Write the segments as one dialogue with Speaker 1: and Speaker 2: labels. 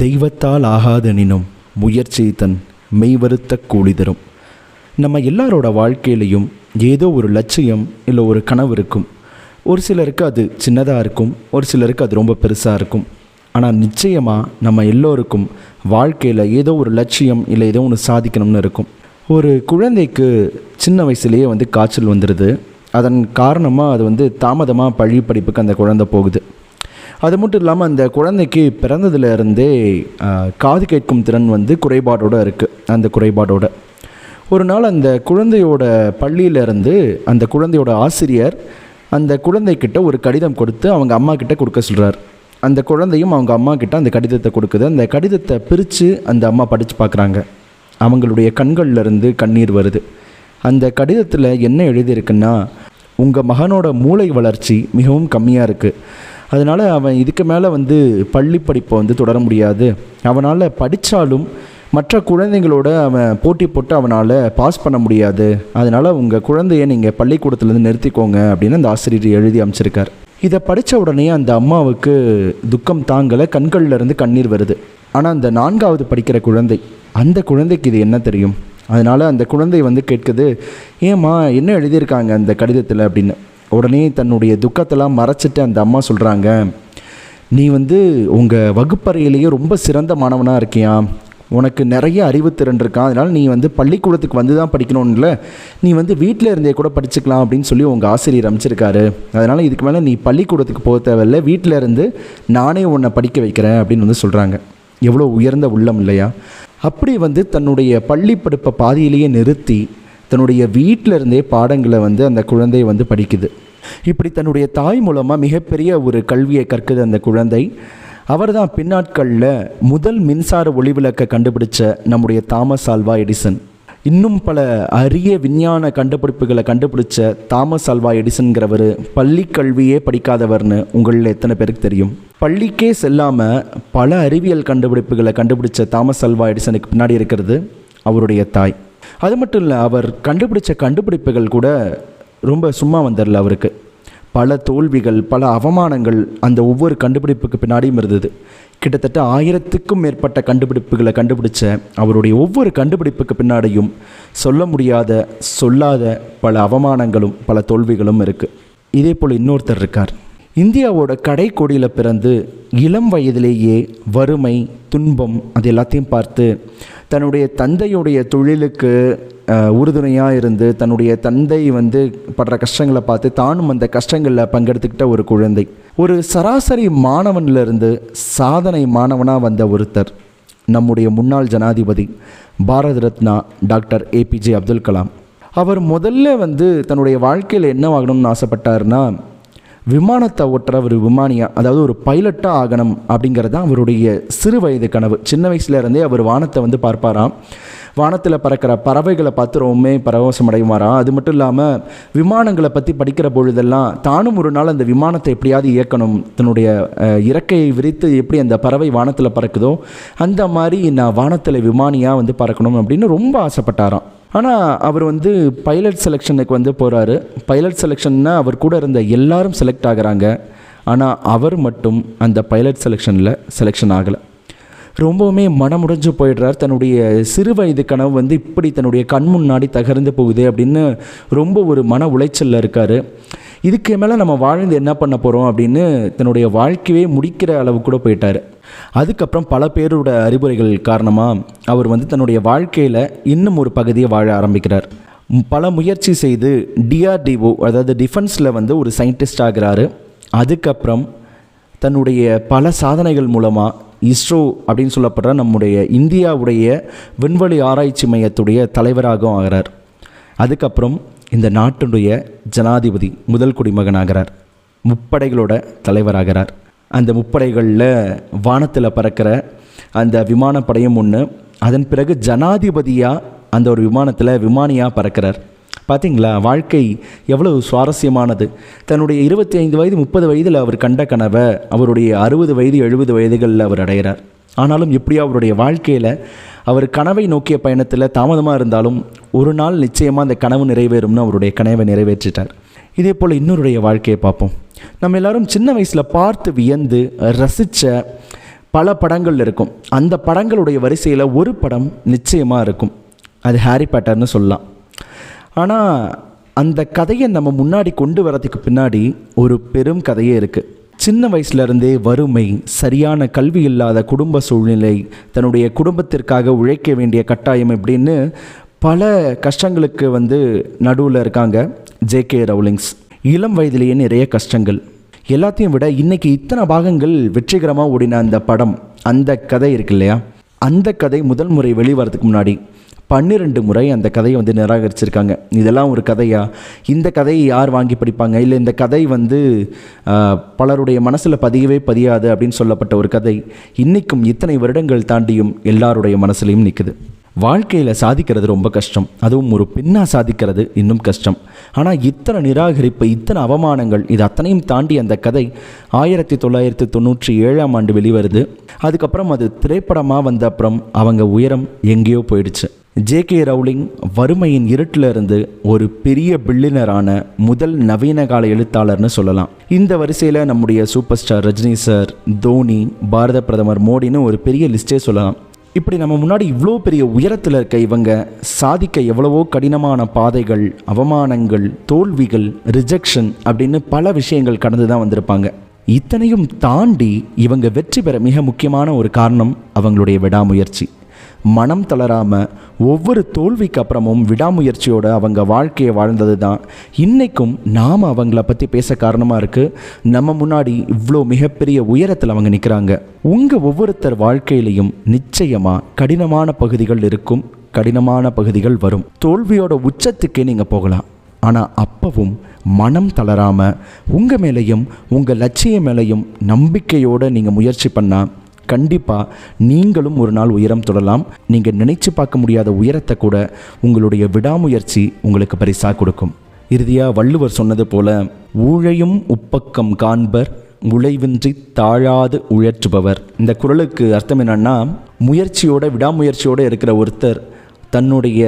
Speaker 1: தெய்வத்தால் ஆகாதெனினும் முயற்சி தன் மெய்வருத்த கூலி தரும். நம்ம எல்லாரோட வாழ்க்கையிலையும் ஏதோ ஒரு லட்சியம் இல்லை ஒரு கனவு இருக்கும். ஒரு சிலருக்கு அது சின்னதாக இருக்கும் ஒரு சிலருக்கு அது ரொம்ப பெருசாக இருக்கும். ஆனால் நிச்சயமாக நம்ம எல்லோருக்கும் வாழ்க்கையில் ஏதோ ஒரு லட்சியம் இல்லை ஏதோ ஒன்று சாதிக்கணும்னு இருக்கும். ஒரு குழந்தைக்கு சின்ன வயசுலேயே வந்து காய்ச்சல் வந்துடுது அதன் காரணமாக அது வந்து தாமதமாக பள்ளி படிப்புக்கு அந்த குழந்தை போகுது. அது மட்டும் இல்லாமல் அந்த குழந்தைக்கு பிறந்ததுலேருந்தே காது கேட்கும் திறன் வந்து குறைபாடோட இருக்குது அந்த குறைபாடோட. ஒரு நாள் அந்த குழந்தையோட பள்ளியிலேருந்து அந்த குழந்தையோட ஆசிரியர் அந்த குழந்தைக்கிட்ட ஒரு கடிதம் கொடுத்து அவங்க அம்மா கிட்ட கொடுக்க சொல்கிறார் அந்த குழந்தையும் அவங்க அம்மா கிட்ட அந்த கடிதத்தை கொடுக்குது. அந்த கடிதத்தை பிரித்து அந்த அம்மா படித்து பார்க்குறாங்க அவங்களுடைய கண்கள்லேருந்து கண்ணீர் வருது. அந்த கடிதத்தில் என்ன எழுதியிருக்குன்னா உங்கள் மகனோட மூளை வளர்ச்சி மிகவும் கம்மியாக இருக்குது அதனால் அவன் இதுக்கு மேலே வந்து பள்ளி படிப்பை வந்து தொடர முடியாது. அவனால் படித்தாலும் மற்ற குழந்தைங்களோட அவன் போட்டி போட்டு அவனால் பாஸ் பண்ண முடியாது. அதனால் உங்கள் குழந்தைய நீங்கள் பள்ளிக்கூடத்துலேருந்து நிறுத்திக்கோங்க அப்படின்னு அந்த ஆசிரியர் எழுதி அமைச்சிருக்கார் இதை படித்த உடனே அந்த அம்மாவுக்கு துக்கம் தாங்கலை கண்கள்லேருந்து கண்ணீர் வருது. ஆனால் அந்த நான்காவது படிக்கிற குழந்தை அந்த குழந்தைக்கு இது என்ன தெரியும்? அதனால் அந்த குழந்தை வந்து கேட்குது ஏம்மா என்ன எழுதியிருக்காங்க அந்த கடிதத்தில்? அப்படின்னு. உடனே தன்னுடைய துக்கத்தெல்லாம் மறைச்சிட்டு அந்த அம்மா சொல்கிறாங்க நீ வந்து உங்கள் வகுப்பறையிலேயே ரொம்ப சிறந்த மாணவனாக இருக்கியா? உனக்கு நிறைய அறிவுத்திறன் இருக்கான் அதனால் நீ வந்து பள்ளிக்கூடத்துக்கு வந்து தான் படிக்கணும்ல. நீ வந்து வீட்டில் இருந்தே கூட படிச்சுக்கலாம் அப்படின்னு சொல்லி உங்கள் ஆசிரியர் அமைச்சிருக்காரு அதனால் இதுக்கு மேலே நீ பள்ளிக்கூடத்துக்கு போக தேவையில்ல. வீட்டில் இருந்து நானே உன்னை படிக்க வைக்கிறேன் அப்படின்னு வந்து சொல்கிறாங்க எவ்வளோ உயர்ந்த உள்ளம் இல்லையா? அப்படி வந்து தன்னுடைய பள்ளி படிப்பை பாதியிலேயே நிறுத்தி தன்னுடைய வீட்டில் இருந்தே பாடங்களை வந்து அந்த குழந்தை வந்து படிக்குது. இப்படி தன்னுடைய தாய் மூலமாக மிகப்பெரிய ஒரு கல்வியை கற்குது அந்த குழந்தை. அவர் தான் பின்னாட்களில் முதல் மின்சார ஒளிவிளக்கை கண்டுபிடிச்ச நம்முடைய தாமஸ் ஆல்வா எடிசன். இன்னும் பல அரிய விஞ்ஞான கண்டுபிடிப்புகளை கண்டுபிடிச்ச தாமஸ் அல்வா எடிசன்கிறவர் பள்ளி கல்வியே படிக்காதவர்னு உங்களில் எத்தனை பேருக்கு தெரியும்? பள்ளிக்கே செல்லாமல் பல அறிவியல் கண்டுபிடிப்புகளை கண்டுபிடிச்ச தாமஸ் அல்வா எடிசனுக்கு பின்னாடி இருக்கிறது அவருடைய தாய். அது மட்டும் இல்லை அவர் கண்டுபிடிச்ச கண்டுபிடிப்புகள் கூட ரொம்ப சும்மா வந்துடல அவருக்கு. பல தோல்விகள் பல அவமானங்கள் அந்த ஒவ்வொரு கண்டுபிடிப்புக்கு பின்னாடியும் இருந்தது. கிட்டத்தட்ட ஆயிரத்துக்கும் மேற்பட்ட கண்டுபிடிப்புகளை கண்டுபிடிச்ச அவருடைய ஒவ்வொரு கண்டுபிடிப்புக்கு பின்னாடியும் சொல்ல முடியாத சொல்லாத பல அவமானங்களும் பல தோல்விகளும் இருக்குது இதே போல் இன்னொருத்தர் இருக்கார். இந்தியாவோட கடைக்கோடியில் பிறந்து இளம் வயதிலேயே வறுமை துன்பம் அது எல்லாத்தையும் பார்த்து தன்னுடைய தந்தையுடைய தொழிலுக்கு உறுதுணையாக இருந்து தன்னுடைய தந்தை வந்து படுற கஷ்டங்களை பார்த்து தானும் அந்த கஷ்டங்களில் பங்கெடுத்துக்கிட்ட ஒரு குழந்தை. ஒரு சராசரி மாணவனிலிருந்து சாதனை மாணவனாக வந்த ஒருத்தர் நம்முடைய முன்னாள் ஜனாதிபதி Bharat Ratna doctor A P J Abdul Kalam. அவர் முதல்ல வந்து தன்னுடைய வாழ்க்கையில் என்ன ஆகணும்னு ஆசைப்பட்டாருன்னா விமானத்தை ஓட்டுற ஒரு விமானியா அதாவது ஒரு பைலட்டாக ஆகணும் அப்படிங்கிறது தான் அவருடைய சிறு வயது கனவு. சின்ன வயசுலேருந்தே அவர் வானத்தை வந்து பார்ப்பாராம். வானத்தில் பறக்கிற பறவைகளை பார்த்து ரொம்பவே பரவசம் அடைவாராம் அது மட்டும் இல்லாமல் விமானங்களை பற்றி படிக்கிற பொழுதெல்லாம் தானும் ஒரு நாள் அந்த விமானத்தை எப்படியாவது இயக்கணும். தன்னுடைய இறக்கையை விரித்து எப்படி அந்த பறவை வானத்தில் பறக்குதோ அந்த மாதிரி நான் வானத்தில் விமானியாக வந்து பறக்கணும் அப்படின்னு ரொம்ப ஆசைப்பட்டாராம். ஆனால் அவர் வந்து பைலட் செலெக்ஷனுக்கு வந்து போகிறாரு பைலட் செலெக்ஷன்னா அவர் கூட இருந்த எல்லாரும் செலக்ட் ஆகுறாங்க. ஆனால் அவர் மட்டும் அந்த பைலட் செலெக்ஷனில் செலெக்ஷன் ஆகலை. ரொம்பவுமே மனமுடைஞ்சு போயிடுறார். தன்னுடைய சிறு வயது கனவு வந்து இப்படி தன்னுடைய கண் முன்னாடி தகர்ந்து போகுது அப்படின்னு ரொம்ப ஒரு மன உளைச்சலில் இருக்கார். இதுக்கு மேலே நம்ம வாழ்ந்து என்ன பண்ண போகிறோம் அப்படின்னு தன்னுடைய வாழ்க்கையே முடிக்கிற அளவு கூட போயிட்டார். அதுக்கப்புறம் பல பேரோட அறிவுரைகள் காரணமாக அவர் வந்து தன்னுடைய வாழ்க்கையில் இன்னும் ஒரு பகுதியை வாழ ஆரம்பிக்கிறார். பல முயற்சி செய்து டிஆர்டிஓ அதாவது டிஃபென்ஸில் வந்து ஒரு சயின்டிஸ்ட் ஆகிறாரு. அதுக்கப்புறம் தன்னுடைய பல சாதனைகள் மூலமாக இஸ்ரோ அப்படின்னு சொல்லப்படுற நம்முடைய இந்தியாவுடைய விண்வெளி ஆராய்ச்சி மையத்துடைய தலைவராகவும் ஆகிறார். அதுக்கப்புறம் இந்த நாட்டினுடைய ஜனாதிபதி முதல் குடிமகனாகிறார். முப்படைகளோட தலைவராகிறார். அந்த முப்படைகளில் வானத்தில் பறக்கிற அந்த விமானப்படையும் ஒன்று அதன் பிறகு ஜனாதிபதியாக அந்த ஒரு விமானத்தில் விமானியாக பறக்கிறார். பார்த்தீங்களா வாழ்க்கை எவ்வளவு சுவாரஸ்யமானது. தன்னுடைய இருபத்தி ஐந்து வயது முப்பது வயதில் அவர் கண்ட கனவை அவருடைய அறுபது வயது எழுபது வயதுகளில் அவர் அடைகிறார். ஆனாலும் எப்படியோ அவருடைய வாழ்க்கையில் அவர் கனவை நோக்கிய பயணத்தில் தாமதமாக இருந்தாலும் ஒரு நாள் நிச்சயமாக அந்த கனவு நிறைவேறும்னு அவருடைய கனவை நிறைவேற்றிட்டார். இதே போல் இன்னொருடைய வாழ்க்கையை பார்ப்போம். நம்ம எல்லாரும் சின்ன வயசில் பார்த்து வியந்து ரசித்த பல படங்கள் இருக்கும். அந்த படங்களுடைய வரிசையில் ஒரு படம் நிச்சயமாக இருக்கும். அது ஹாரி பேட்டர்னு சொல்லலாம். ஆனால் அந்த கதையை நம்ம முன்னாடி கொண்டு வரதுக்கு பின்னாடி ஒரு பெரும் கதையே இருக்குது சின்ன வயசுலேருந்தே வறுமை சரியான கல்வி இல்லாத குடும்ப சூழ்நிலை தன்னுடைய குடும்பத்திற்காக உழைக்க வேண்டிய கட்டாயம் இப்படின்னு பல கஷ்டங்களுக்கு வந்து நடுவில் இருக்காங்க ஜேகே ரவுலிங்ஸ். இளம் வயதிலேயே நிறைய கஷ்டங்கள். எல்லாத்தையும் விட இன்னைக்கு இத்தனை பாகங்கள் வெற்றிகரமாக ஓடின அந்த படம் அந்த கதை இருக்கு இல்லையா? அந்த கதை முதல் முறை வெளிவரதுக்கு முன்னாடி பன்னிரெண்டு முறை அந்த கதையை வந்து நிராகரிச்சிருக்காங்க. இதெல்லாம் ஒரு கதையா? இந்த கதையை யார் வாங்கி படிப்பாங்க? இல்லை இந்த கதை வந்து பலருடைய மனசில் பதியவே பதியாது அப்படின்னு சொல்லப்பட்ட ஒரு கதை இன்றைக்கும் இத்தனை வருடங்கள் தாண்டியும் எல்லாருடைய மனசுலையும் நிற்குது வாழ்க்கையில் சாதிக்கிறது ரொம்ப கஷ்டம். அதுவும் ஒரு பெண்ணாக சாதிக்கிறது இன்னும் கஷ்டம். ஆனால் இத்தனை நிராகரிப்பு இத்தனை அவமானங்கள் இது அத்தனையும் தாண்டி அந்த கதை ஆயிரத்தி தொள்ளாயிரத்தி தொண்ணூற்றி ஏழாம் ஆண்டு வெளிவருது. அதுக்கப்புறம் அது திரைப்படமாக வந்த அப்புறம் அவங்க உயரம் எங்கேயோ போயிடுச்சு. ஜேகே ரவுலிங் வறுமையின் இருட்டில் இருந்து ஒரு பெரிய பில்லினரான முதல் நவீன கால எழுத்தாளர்னு சொல்லலாம். இந்த வரிசையில் நம்முடைய super star Rajini sir Dhoni Bharat பிரதமர் மோடின்னு ஒரு பெரிய லிஸ்டே சொல்லலாம். இப்படி நம்ம முன்னாடி இவ்வளோ பெரிய உயரத்தில் இருக்க இவங்க சாதிக்க எவ்வளவோ கடினமான பாதைகள் அவமானங்கள் தோல்விகள் ரிஜெக்ஷன் அப்படின்னு பல விஷயங்கள் கடந்து தான் வந்திருப்பாங்க. இத்தனையும் தாண்டி இவங்க வெற்றி பெற மிக முக்கியமான ஒரு காரணம் அவங்களுடைய விடாமுயற்சி. மனம் தளராமல் ஒவ்வொரு தோல்விக்கு அப்புறமும் விடாமுயற்சியோட அவங்க வாழ்க்கையை வாழ்ந்தது தான் இன்றைக்கும் நாம் அவங்கள பற்றி பேச காரணமாக இருக்குது நம்ம முன்னாடி இவ்வளோ மிகப்பெரிய உயரத்தில் அவங்க நிற்கிறாங்க உங்கள் ஒவ்வொருத்தர் வாழ்க்கையிலையும் நிச்சயமாக கடினமான பகுதிகள் இருக்கும். கடினமான பகுதிகள் வரும். தோல்வியோட உச்சத்துக்கே நீங்கள் போகலாம். ஆனால் அப்பவும் மனம் தளராமல் உங்கள் மேலேயும் உங்கள் லட்சியம் மேலேயும் நம்பிக்கையோடு நீங்கள் முயற்சி பண்ணால் கண்டிப்பாக நீங்களும் ஒரு நாள் உயரம் தொடலாம். நீங்கள் நினைச்சு பார்க்க முடியாத உயரத்தை கூட உங்களுடைய விடாமுயற்சி உங்களுக்கு பரிசாக கொடுக்கும். இறுதியாக வள்ளுவர் சொன்னது போல ஊழையும் உப்பக்கம் காண்பர் உழைவின்றி தாழாது உயற்றுபவர் இந்த குரலுக்கு அர்த்தம் என்னன்னா முயற்சியோட விடாமுயற்சியோடு இருக்கிற ஒருத்தர் தன்னுடைய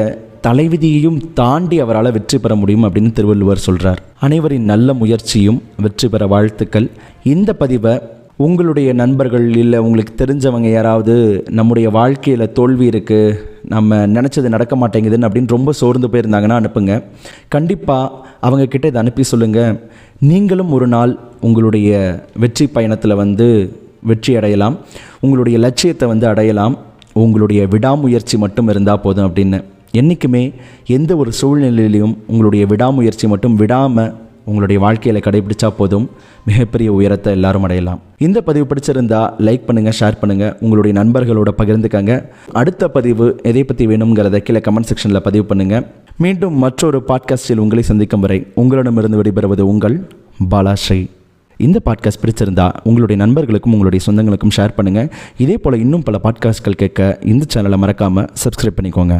Speaker 1: தலைவிதியையும் தாண்டி அவரால் வெற்றி பெற முடியும் அப்படின்னு திருவள்ளுவர் சொல்கிறார் அனைவரின் நல்ல முயற்சியும் வெற்றி பெற வாழ்த்துக்கள். இந்த பதிவை உங்களுடைய நண்பர்கள் இல்லை உங்களுக்கு தெரிஞ்சவங்க யாராவது நம்முடைய வாழ்க்கையில் தோல்வி இருக்குது நம்ம நினச்சது நடக்க மாட்டேங்குதுன்னு அப்படின்னு ரொம்ப சோர்ந்து போயிருந்தாங்கன்னா அனுப்புங்க. கண்டிப்பாக அவங்க கிட்டே இதை அனுப்பி சொல்லுங்கள் நீங்களும் ஒரு நாள் உங்களுடைய வெற்றி பயணத்தில் வந்து வெற்றி அடையலாம். உங்களுடைய லட்சியத்தை வந்து அடையலாம். உங்களுடைய விடாமுயற்சி மட்டும் இருந்தால் போதும் அப்படின்னு. என்றைக்குமே எந்த ஒரு சூழ்நிலையிலையும் உங்களுடைய விடாமுயற்சி மட்டும் விடாமல் உங்களுடைய வாழ்க்கையில் கடைபிடிச்சா போதும். மிகப்பெரிய உயரத்தை எல்லாரும் அடையலாம். இந்த பதிவு பிடிச்சிருந்தா லைக் பண்ணுங்கள் ஷேர் பண்ணுங்கள் உங்களுடைய நண்பர்களோட பகிர்ந்துக்கங்க. அடுத்த பதிவு எதை பற்றி வேணுங்கிறத கீழே கமெண்ட் செக்ஷனில் பதிவு பண்ணுங்கள் மீண்டும் மற்றொரு பாட்காஸ்டில் உங்களை சந்திக்கும் வரை உங்களிடமிருந்து விடைபெறுவது உங்கள் பாலாஸ்ரீ இந்த பாட்காஸ்ட் பிடிச்சிருந்தா உங்களுடைய நண்பர்களுக்கும் உங்களுடைய சொந்தங்களுக்கும் ஷேர் பண்ணுங்கள் இதே போல் இன்னும் பல பாட்காஸ்ட்கள் கேட்க இந்த சேனலை மறக்காமல் சப்ஸ்கிரைப் பண்ணிக்கோங்க.